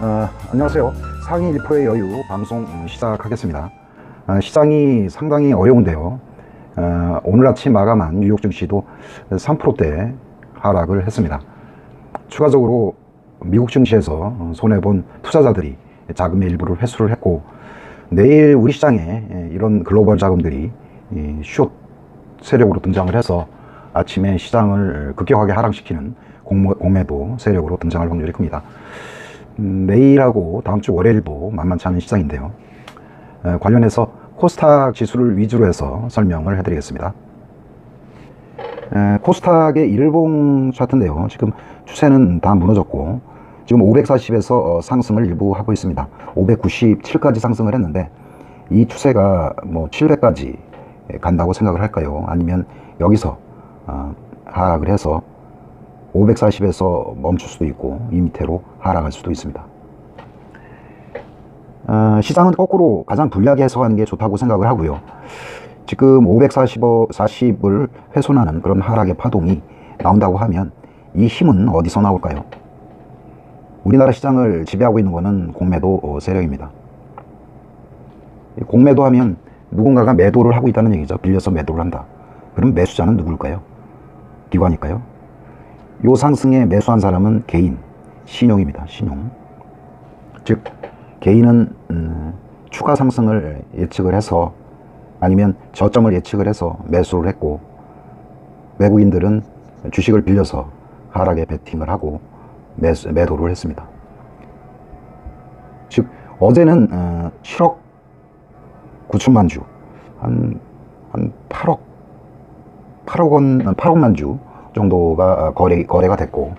어, 안녕하세요. 상위 1%의 여유 방송 시작하겠습니다. 어, 시장이 상당히 어려운데요. 어, 오늘 아침 마감한 뉴욕 증시도 3%대 하락을 했습니다. 추가적으로 미국 증시에서 손해본 투자자들이 자금의 일부를 회수를 했고 내일 우리 시장에 이런 글로벌 자금들이 이숏 세력으로 등장을 해서 아침에 시장을 급격하게 하락시키는 공매도 세력으로 등장할 확률이 큽니다. 음, 내일하고 다음 주 월요일도 만만치 않은 시장인데요. 에, 관련해서 코스닥 지수를 위주로 해서 설명을 해드리겠습니다. 에, 코스닥의 일봉 차트인데요. 지금 추세는 다 무너졌고 지금 540에서 상승을 일부 하고 있습니다. 597까지 상승을 했는데 이 추세가 뭐 700까지 간다고 생각을 할까요? 아니면 여기서 어, 하락을 해서 540에서 멈출 수도 있고 이 밑으로 하락할 수도 있습니다. 어, 시장은 거꾸로 가장 불리하게 해석하는 게 좋다고 생각을 하고요. 지금 540을 훼손하는 그런 하락의 파동이 나온다고 하면 이 힘은 어디서 나올까요? 우리나라 시장을 지배하고 있는 것은 공매도 세력입니다. 공매도 하면 누군가가 매도를 하고 있다는 얘기죠. 빌려서 매도를 한다. 그럼 매수자는 누굴까요? 기관일까요? 요 상승에 매수한 사람은 개인, 신용입니다. 신용. 즉, 개인은 음, 추가 상승을 예측을 해서 아니면 저점을 예측을 해서 매수를 했고 외국인들은 주식을 빌려서 하락에 베팅을 하고 매수, 매도를 했습니다. 즉 어제는 어, 7억 9천만 주, 한, 한 8억 8억 원, 8억만 주 정도가 거래, 거래가 됐고,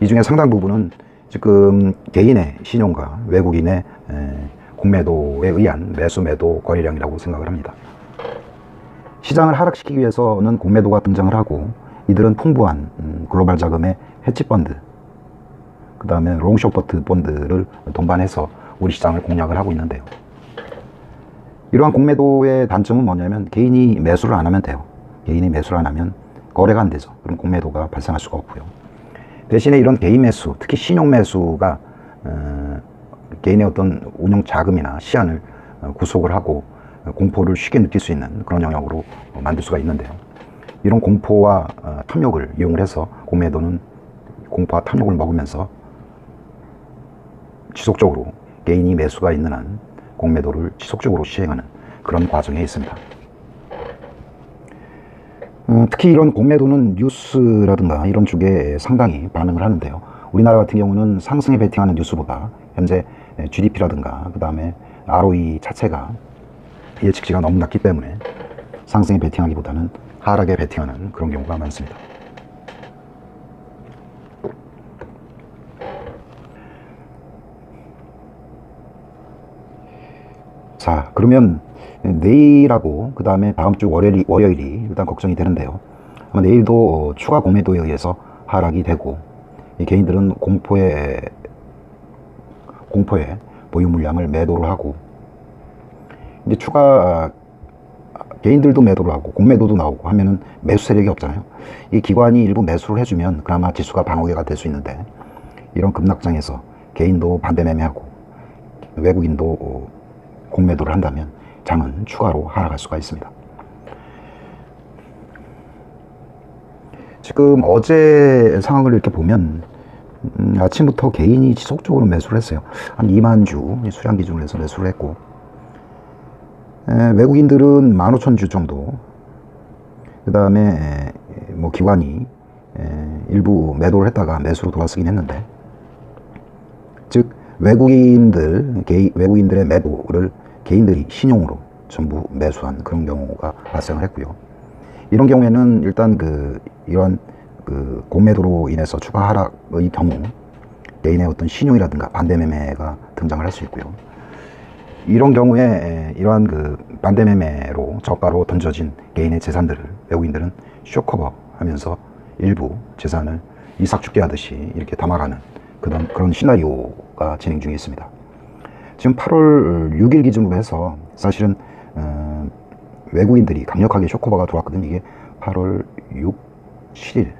이 중에 상당 부분은 지금 개인의 신용과 외국인의 공매도에 의한 매수 매도 거래량이라고 생각을 합니다. 시장을 하락시키기 위해서는 공매도가 등장을 하고, 이들은 풍부한 음, 글로벌 자금의 헤지펀드, 그 다음에 롱쇼퍼트 본드를 동반해서 우리 시장을 공략을 하고 있는데요. 이러한 공매도의 단점은 뭐냐면 개인이 매수를 안 하면 돼요. 개인이 매수를 안 하면 거래가 안 되죠. 그럼 공매도가 발생할 수가 없고요. 대신에 이런 개인 매수, 특히 신용 매수가 어, 개인의 어떤 운영 자금이나 시안을 어, 구속을 하고 공포를 쉽게 느낄 수 있는 그런 영역으로 만들 수가 있는데요. 이런 공포와 어, 탐욕을 이용을 해서 공매도는 공포와 탐욕을 먹으면서 지속적으로 개인이 매수가 있는 한 공매도를 지속적으로 시행하는 그런 과정에 있습니다. 어, 특히 이런 공매도는 뉴스라든가 이런 쪽에 상당히 반응을 하는데요. 우리나라 같은 경우는 상승에 베팅하는 뉴스보다 현재 GDP라든가 그 다음에 ROE 자체가 예측치가 너무 낮기 때문에 상승에 베팅하기보다는 하락에 베팅하는 그런 경우가 많습니다. 자, 그러면 내일하고 그 다음에 다음 주 월요일이, 월요일이 일단 걱정이 되는데요. 아마 내일도 어, 추가 공매도에 의해서 하락이 되고 이 개인들은 공포에 공포에 보유 물량을 매도를 하고 이제 추가 개인들도 매도를 하고 공매도도 나오고 하면은 매수 세력이 없잖아요. 이 기관이 일부 매수를 해주면 그나마 지수가 방어개가 될 수 있는데 이런 급락장에서 개인도 반대 매매하고 외국인도 어, 공매도를 한다면 장은 추가로 하락할 수가 있습니다. 지금 어제 상황을 이렇게 보면 음, 아침부터 개인이 지속적으로 매수를 했어요. 한 2만 주 수량 기준으로 해서 매수를 했고 에, 외국인들은 15,000주 정도 그 다음에 뭐 기관이 에, 일부 매도를 했다가 매수로 돌아서긴 했는데 즉 외국인들 개, 외국인들의 매도를 개인들이 신용으로 전부 매수한 그런 경우가 발생을 했고요. 이런 경우에는 일단 그 이런 그 공매도로 인해서 추가 하락의 경우 개인의 어떤 신용이라든가 반대 매매가 등장을 할 수 있고요. 이런 경우에 이러한 그 반대 매매로 저가로 던져진 개인의 재산들을 외국인들은 쇼커버 하면서 일부 재산을 이삭 죽게 하듯이 이렇게 담아가는 그런 그런 시나리오가 진행 중에 있습니다. 지금 8월 6일 기준으로 해서 사실은 어, 외국인들이 강력하게 쇼커버가 들어왔거든요. 이게 8월 6, 7일.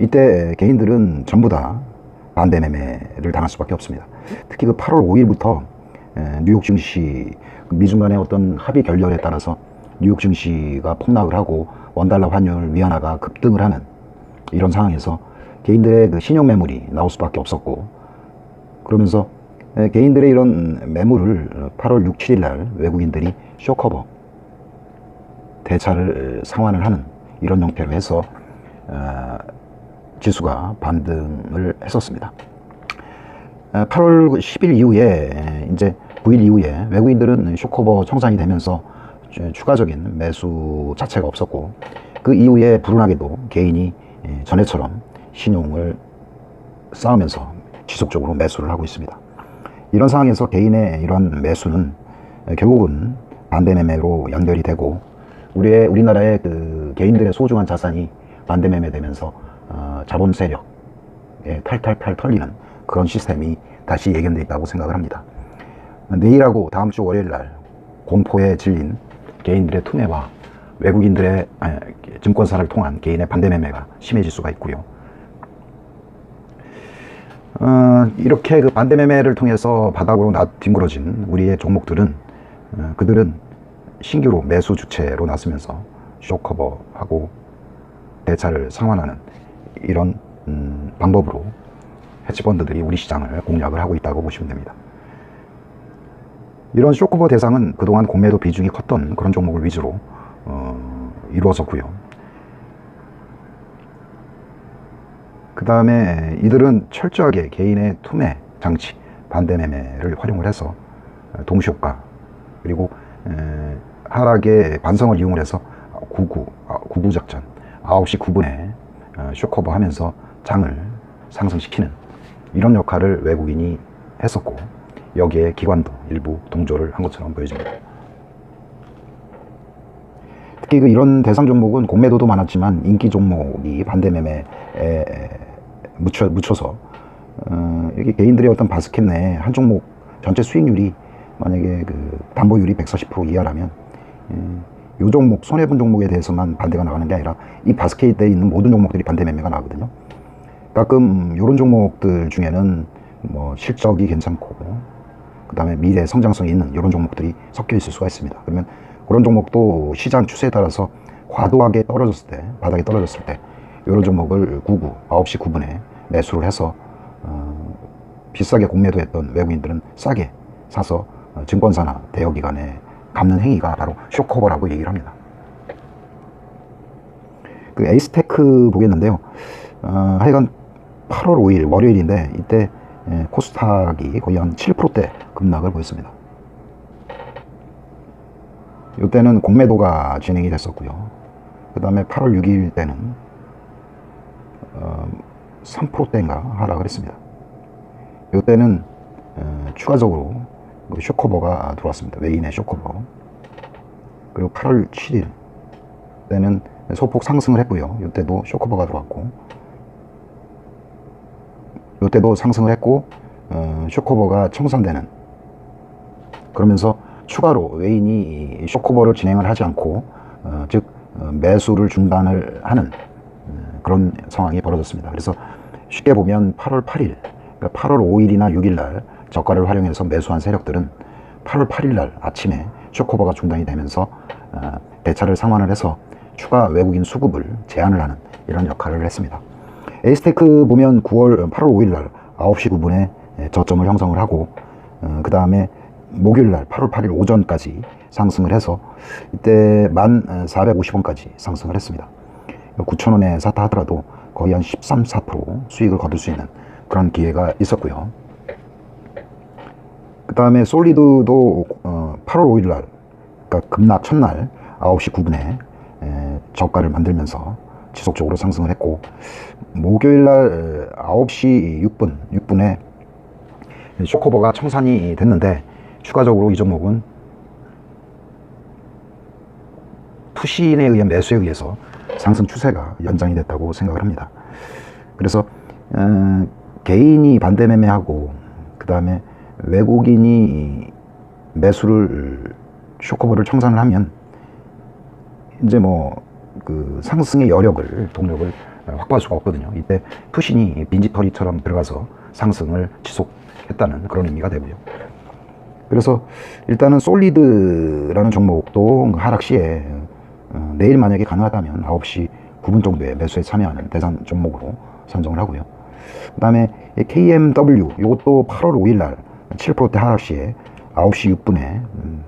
이때 개인들은 전부 다 반대 매매를 당할 수밖에 없습니다. 특히 그 8월 5일부터 뉴욕 증시 그 미중 간의 어떤 합의 결렬에 따라서 뉴욕 증시가 폭락을 하고 원달러 환율 위안화가 급등을 하는 이런 상황에서 개인들의 그 신용 매물이 나올 수밖에 없었고 그러면서 에, 개인들의 이런 매물을 8월 6, 7일 날 외국인들이 쇼커버 대차를 상환을 하는 이런 형태로 해서 어, 지수가 반등을 했었습니다. 어, 8월 10일 이후에 이제 9일 이후에 외국인들은 쇼커버 청산이 되면서 추- 추가적인 매수 자체가 없었고 그 이후에 불운하게도 개인이 예, 전에처럼 신용을 쌓으면서 지속적으로 매수를 하고 있습니다. 이런 상황에서 개인의 이런 매수는 결국은 반대 매매로 연결이 되고 우리의 우리나라의 그 개인들의 소중한 자산이 반대 매매되면서 어, 자본 세력에 탈탈탈 털리는 그런 시스템이 다시 예견돼 있다고 생각을 합니다. 내일하고 다음 주 월요일 날 공포에 질린 개인들의 투매와 외국인들의 아, 증권사를 통한 개인의 반대 매매가 심해질 수가 있고요. 어, 이렇게 그 반대 매매를 통해서 바닥으로 나 뒹굴어진 우리의 종목들은 어, 그들은 신규로 매수 주체로 나서면서 쇼커버하고 대차를 상환하는 이런 음, 방법으로 해치펀드들이 우리 시장을 공략을 하고 있다고 보시면 됩니다. 이런 쇼커버 대상은 그동안 공매도 비중이 컸던 그런 종목을 위주로 어, 이루어졌고요. 그 다음에 이들은 철저하게 개인의 투매 장치, 반대 매매를 활용을 해서 동시효과 그리고 에, 하락의 반성을 이용을 해서 99, 아, 99 작전 9시 9분에 어, 쇼커버 하면서 장을 상승시키는 이런 역할을 외국인이 했었고 여기에 기관도 일부 동조를 한 것처럼 보여집니다. 특히 그 이런 대상 종목은 공매도도 많았지만 인기 종목이 반대 매매에 묻혀, 묻혀서 어, 여기 개인들의 어떤 바스켓 내에 한 종목 전체 수익률이 만약에 그 담보율이 140% 이하라면 예, 요 종목 손해본 종목에 대해서만 반대가 나가는 게 아니라 이 바스켓에 있는 모든 종목들이 반대 매매가 나거든요. 가끔 이런 종목들 중에는 뭐 실적이 괜찮고 그다음에 미래 성장성이 있는 이런 종목들이 섞여 있을 수가 있습니다. 그러면 그런 종목도 시장 추세에 따라서 과도하게 떨어졌을 때 바닥에 떨어졌을 때 이런 종목을 99, 9시 9분에 매수를 해서 어, 비싸게 공매도 했던 외국인들은 싸게 사서 어, 증권사나 대여기관에 갚는 행위가 바로 쇼커버라고 얘기를 합니다. 그 에이스테크 보겠는데요. 어, 하여간 8월 5일 월요일인데 이때 예, 코스닥이 거의 한 7%대 급락을 보였습니다. 이때는 공매도가 진행이 됐었고요. 그 다음에 8월 6일 때는 어, 3%대인가 하락을 했습니다. 이때는 어, 추가적으로 그 쇼커버가 들어왔습니다. 외인의 쇼커버. 그리고 8월 7일 때는 소폭 상승을 했고요. 이때도 쇼커버가 들어왔고 이때도 상승을 했고 어, 쇼커버가 청산되는 그러면서 추가로 외인이 이 쇼커버를 진행을 하지 않고 어, 즉 어, 매수를 중단을 하는 어, 그런 상황이 벌어졌습니다. 그래서 쉽게 보면 8월 8일, 그러니까 8월 5일이나 6일 날 저가를 활용해서 매수한 세력들은 8월 8일 날 아침에 쇼커버가 중단이 되면서 어, 대차를 상환을 해서 추가 외국인 수급을 제한을 하는 이런 역할을 했습니다. 에이스테크 보면 9월 8월 5일 날 9시 9분에 저점을 형성을 하고 그 다음에 목요일 날 8월 8일 오전까지 상승을 해서 이때 1,450원까지 상승을 했습니다. 9,000원에 샀다 하더라도 거의 한 13, 4% 수익을 거둘 수 있는 그런 기회가 있었고요. 그 다음에 솔리드도 어, 8월 5일 날, 그러니까 급락 첫날 9시 9분에 에, 저가를 만들면서 지속적으로 상승을 했고 목요일 날 9시 6분, 6분에 쇼커버가 청산이 됐는데 추가적으로 이 종목은 푸신에 의한 매수에 의해서 상승 추세가 연장이 됐다고 생각을 합니다. 그래서 어, 개인이 반대 매매하고 그 다음에 외국인이 매수를 쇼커버를 청산을 하면 이제 뭐 그 상승의 여력을 동력을 확보할 수가 없거든요. 이때 푸신이 빈지털이처럼 들어가서 상승을 지속했다는 그런 의미가 되고요. 그래서 일단은 솔리드라는 종목도 하락 시에 어, 내일 만약에 가능하다면 9시 9분 정도에 매수에 참여하는 대상 종목으로 선정을 하고요. 그 다음에 KMW, 이것도 8월 5일 날 7%대 하락 시에 9시 6분에, 음,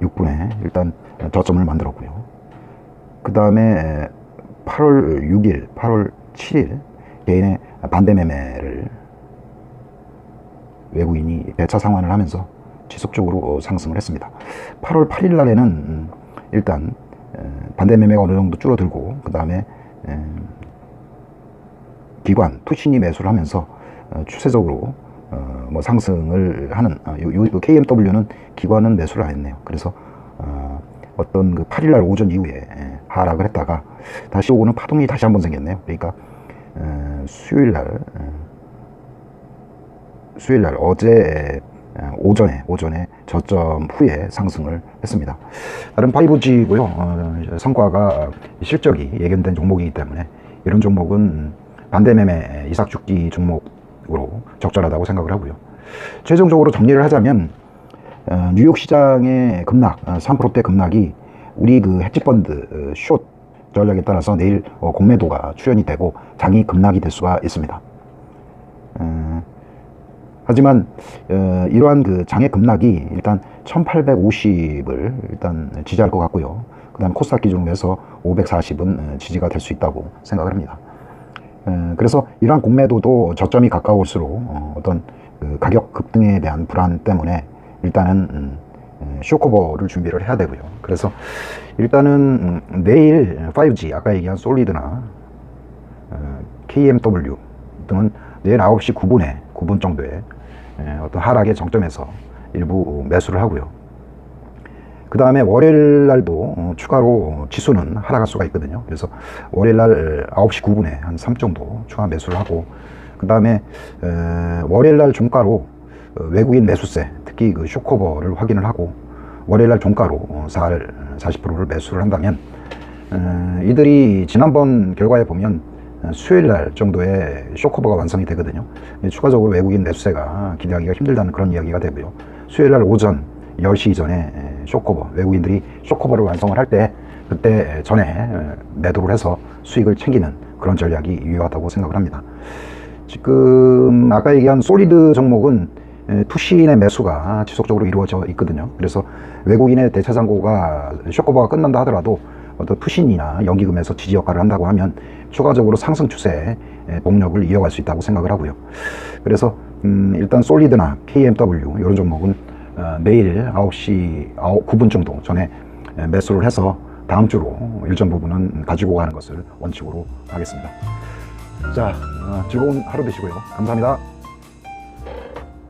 6분에 일단 저점을 만들었고요. 그 다음에 8월 6일, 8월 7일 개인의 반대 매매를 외국인이 대차 상환을 하면서 지속적으로 상승을 했습니다. 8월 8일 날에는 음, 일단 에, 반대 매매가 어느 정도 줄어들고 그 다음에 기관 투신이 매수를 하면서 어, 추세적으로 어, 뭐 상승을 하는 아, 요, 요, 요 KMW는 기관은 매수를 안 했네요. 그래서 어, 어떤 그 8일 날 오전 이후에 예, 하락을 했다가 다시 오고는 파동이 다시 한번 생겼네요. 그러니까 에, 수요일 날 에, 수요일 날 어제 에, 오전에 오전에 저점 후에 상승을 했습니다. 다른 5G고요. 어, 성과가 실적이 예견된 종목이기 때문에 이런 종목은 반대 매매 이삭 죽기 종목으로 적절하다고 생각을 하고요. 최종적으로 정리를 하자면 어, 뉴욕 시장의 급락, 어, 3%대 급락이 우리 그 헤지펀드 어, 숏 전략에 따라서 내일 어, 공매도가 출현이 되고 장이 급락이 될 수가 있습니다. 어, 하지만 어, 이러한 그 장의 급락이 일단 1850을 일단 지지할 것 같고요. 그다음 코스닥 기준으로 해서 540은 지지가 될 수 있다고 생각을 합니다. 에, 그래서 이러한 공매도도 저점이 가까울수록 어, 어떤 그 가격 급등에 대한 불안 때문에 일단은 음, 에, 쇼커버를 준비를 해야 되고요. 그래서 일단은 음, 내일 5G 아까 얘기한 솔리드나 어, KMW 등은 내일 9시 9분에 9분 정도에 에, 어떤 하락의 정점에서 일부 매수를 하고요. 그 다음에 월요일 날도 어, 추가로 지수는 하락할 수가 있거든요. 그래서 월요일 날 9시 9분에 한 3 정도 추가 매수를 하고, 그 다음에 월요일 날 종가로 어, 외국인 매수세, 특히 그 쇼커버를 확인을 하고, 월요일 날 종가로 어, 4, 40%를 매수를 한다면, 에, 이들이 지난번 결과에 보면 어, 수요일 날 정도에 쇼커버가 완성이 되거든요. 추가적으로 외국인 매수세가 기대하기가 힘들다는 그런 이야기가 되고요. 수요일 날 오전 10시 이전에 쇼커버, 외국인들이 쇼커버를 완성을 할 때 그때 전에 매도를 해서 수익을 챙기는 그런 전략이 유효하다고 생각을 합니다. 지금 아까 얘기한 솔리드 종목은 투신의 매수가 지속적으로 이루어져 있거든요. 그래서 외국인의 대차 잔고가 쇼커버가 끝난다 하더라도 어떤 투신이나 연기금에서 지지 역할을 한다고 하면 추가적으로 상승 추세의 동력을 이어갈 수 있다고 생각을 하고요. 그래서 음, 일단 솔리드나 KMW 이런 종목은 어, 내일 9시 9분 정도 전에 매수를 해서 다음 주로 일정 부분은 가지고 가는 것을 원칙으로 하겠습니다. 자, 어, 즐거운 하루 되시고요. 감사합니다.